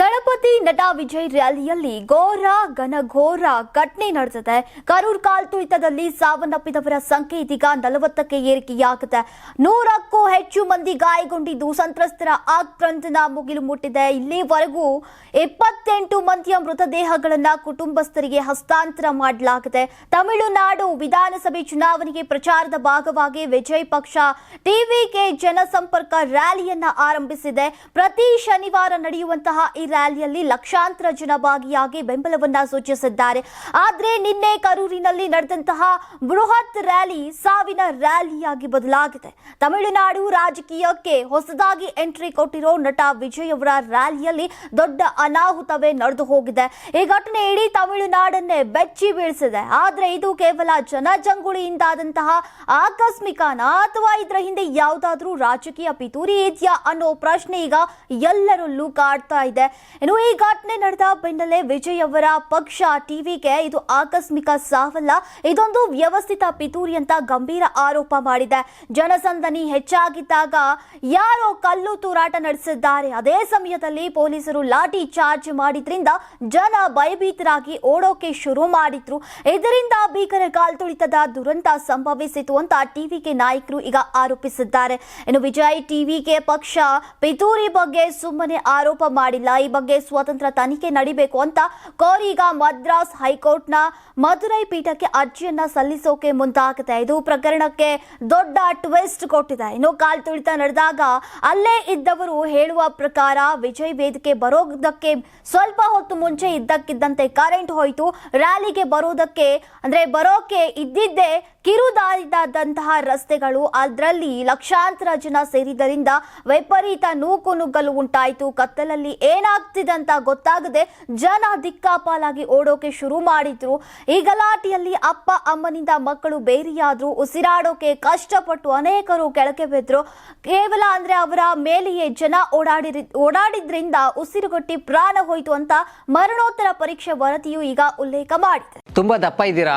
ದಳಪತಿ ನಟ ವಿಜಯ್ ರ್ಯಾಲಿಯಲ್ಲಿ ಘೋರ, ಘನಘೋರ ಘಟನೆ ನಡೆದಿದೆ. ಕರೂರ್ ತುಳಿತದಲ್ಲಿ ಸಾವನ್ನಪ್ಪಿದವರ ಸಂಖ್ಯೆ ಇದೀಗ ನಲವತ್ತಕ್ಕೆ ಏರಿಕೆಯಾಗಿದೆ. ನೂರಕ್ಕೂ ಹೆಚ್ಚು ಮಂದಿ ಗಾಯಗೊಂಡಿದ್ದು ಸಂತ್ರಸ್ತರ ಆಕ್ರಂದನ ಮುಗಿಲು ಮುಟ್ಟಿದೆ. ಇಲ್ಲಿವರೆಗೂ ಇಪ್ಪತ್ತೆಂಟು ಮಂದಿಯ ಮೃತದೇಹಗಳನ್ನ ಕುಟುಂಬಸ್ಥರಿಗೆ ಹಸ್ತಾಂತರ ಮಾಡಲಾಗಿದೆ. ತಮಿಳುನಾಡು ವಿಧಾನಸಭೆ ಚುನಾವಣೆಗೆ ಪ್ರಚಾರದ ಭಾಗವಾಗಿ ವಿಜಯ್ ಪಕ್ಷ ಟಿವಿಗೆ ಜನಸಂಪರ್ಕ ರ್ಯಾಲಿಯನ್ನ ಆರಂಭಿಸಿದೆ. ಪ್ರತಿ ಶನಿವಾರ ನಡೆಯುವಂತಹ ರ್ಯಾಲಿಯಲ್ಲಿ ಲಕ್ಷಾಂತರ ಜನ ಭಾಗಿಯಾಗಿ ಬೆಂಬಲವನ್ನ ಸೂಚಿಸಿದ್ದಾರೆ. ಆದ್ರೆ ನಿನ್ನೆ ಕರೂರಿನಲ್ಲಿ ನಡೆದಂತಹ ಬೃಹತ್ ರ್ಯಾಲಿ ಸಾವಿನ ರ್ಯಾಲಿಯಾಗಿ ಬದಲಾಗಿದೆ. ತಮಿಳುನಾಡು ರಾಜಕೀಯಕ್ಕೆ ಹೊಸದಾಗಿ ಎಂಟ್ರಿ ಕೊಟ್ಟಿರೋ ನಟ ವಿಜಯ್ ಅವರ ರ್ಯಾಲಿಯಲ್ಲಿ ದೊಡ್ಡ ಅನಾಹುತವೇ ನಡೆದು ಹೋಗಿದೆ. ಈ ಘಟನೆ ಇಡೀ ತಮಿಳುನಾಡನ್ನೇ ಬೆಚ್ಚಿ ಬೀಳಿಸಿದೆ. ಆದ್ರೆ ಇದು ಕೇವಲ ಜನಜಂಗುಳಿಯಿಂದಾದಂತಹ ಆಕಸ್ಮಿಕನ ಅಥವಾ ಇದರ ಹಿಂದೆ ಯಾವುದಾದ್ರೂ ರಾಜಕೀಯ ಪಿತೂರಿ ಇದೆಯಾ ಅನ್ನೋ ಪ್ರಶ್ನೆ ಈಗ ಎಲ್ಲರಲ್ಲೂ ಕಾಡ್ತಾ ಇದೆ. ಇನ್ನು ಈ ಘಟನೆ ನಡೆದ ಬೆನ್ನಲ್ಲೇ ವಿಜಯ್ ಅವರ ಪಕ್ಷ ಟಿವಿಗೆ ಇದು ಆಕಸ್ಮಿಕ ಸಾವಲ್ಲ. ಇದೊಂದು ವ್ಯವಸ್ಥಿತ ಪಿತೂರಿ ಅಂತ ಗಂಭೀರ ಆರೋಪ ಮಾಡಿದೆ. ಜನಸಂದಣಿ ಹೆಚ್ಚಾಗಿದ್ದಾಗ ಯಾರೋ ಕಲ್ಲು ತೂರಾಟ ನಡೆಸಿದ್ದಾರೆ. ಅದೇ ಸಮಯದಲ್ಲಿ ಪೊಲೀಸರು ಲಾಠಿ ಚಾರ್ಜ್ ಮಾಡಿದ್ರಿಂದ ಜನ ಭಯಭೀತರಾಗಿ ಓಡೋಕೆ ಶುರು ಮಾಡಿದ್ರು. ಇದರಿಂದ ಭೀಕರ ಕಾಲ್ತುಳಿತದ ದುರಂತ ಸಂಭವಿಸಿತು ಅಂತ ಟಿವಿಗೆ ನಾಯಕರು ಈಗ ಆರೋಪಿಸಿದ್ದಾರೆ. ಇನ್ನು ವಿಜಯ್ ಟಿವಿಗೆ ಪಕ್ಷ ಪಿತೂರಿ ಬಗ್ಗೆ ಸುಮ್ಮನೆ ಆರೋಪ ಮಾಡಿಲ್ಲ. ಈ ಬಗ್ಗೆ ಸ್ವತಂತ್ರ ತನಿಖೆ ನಡಿಬೇಕು ಅಂತ ಕೋರಿಗ ಮದ್ರಾಸ್ ಹೈಕೋರ್ಟ್ನ ಮಧುರೈ ಪೀಠಕ್ಕೆ ಅರ್ಜಿಯನ್ನ ಸಲ್ಲಿಸೋಕೆ ಮುಂದಾಗಿದೆ ಇದು. ಪ್ರಕರಣಕ್ಕೆ ದೊಡ್ಡ ಟ್ವಿಸ್ಟ್ ಕೊಟ್ಟಿದೆ. ಇನ್ನು ಕಾಲ್ತುಳಿತ ನಡೆದಾಗ ಅಲ್ಲೇ ಇದ್ದವರು ಹೇಳುವ ಪ್ರಕಾರ ವಿಜಯ್ ವೇದಿಕೆ ಬರೋದಕ್ಕೆ ಸ್ವಲ್ಪ ಹೊತ್ತು ಮುಂಚೆ ಇದ್ದಕ್ಕಿದ್ದಂತೆ ಕರೆಂಟ್ ಹೋಯಿತು. ರ್ಯಾಲಿಗೆ ಬರೋದಕ್ಕೆ ಅಂದ್ರೆ ಬರೋಕೆ ಇದ್ದಿದ್ದೇ ಕಿರುದಾರಿದಾದಂತಹ ರಸ್ತೆಗಳು ಅದರಲ್ಲಿ ಲಕ್ಷಾಂತರ ಜನ ಸೇರಿದ್ದರಿಂದ ವಿಪರೀತ ನೂಕು ನುಗ್ಗಲು ಉಂಟಾಯಿತು. ಕತ್ತಲಲ್ಲಿ ಏನಾಗ್ತಿದೆ ಅಂತ ಗೊತ್ತಾಗದೆ ಜನ ದಿಕ್ಕಾಪಾಲಾಗಿ ಓಡೋಕೆ ಶುರು ಮಾಡಿದ್ರು. ಈ ಗಲಾಟೆಯಲ್ಲಿ ಅಪ್ಪ, ಅಮ್ಮನಿಂದ ಮಕ್ಕಳು ಬೇರೆಯಾದ್ರು ಉಸಿರಾಡೋಕೆ ಕಷ್ಟಪಟ್ಟು ಅನೇಕರು ಕೆಳಗೆ ಬಿದ್ರು ಕೇವಲ ಅಂದ್ರೆ ಅವರ ಮೇಲೆಯೇ ಜನ ಓಡಾಡಿ ಓಡಾಡಿದ್ರಿಂದ ಉಸಿರುಗಟ್ಟಿ ಪ್ರಾಣ ಹೋಯಿತು ಅಂತ ಮರಣೋತ್ತರ ಪರೀಕ್ಷೆ ವರದಿಯು ಈಗ ಉಲ್ಲೇಖ ಮಾಡಿದೆ. ತುಂಬಾ ದಪ್ಪ ಇದ್ದೀರಾ?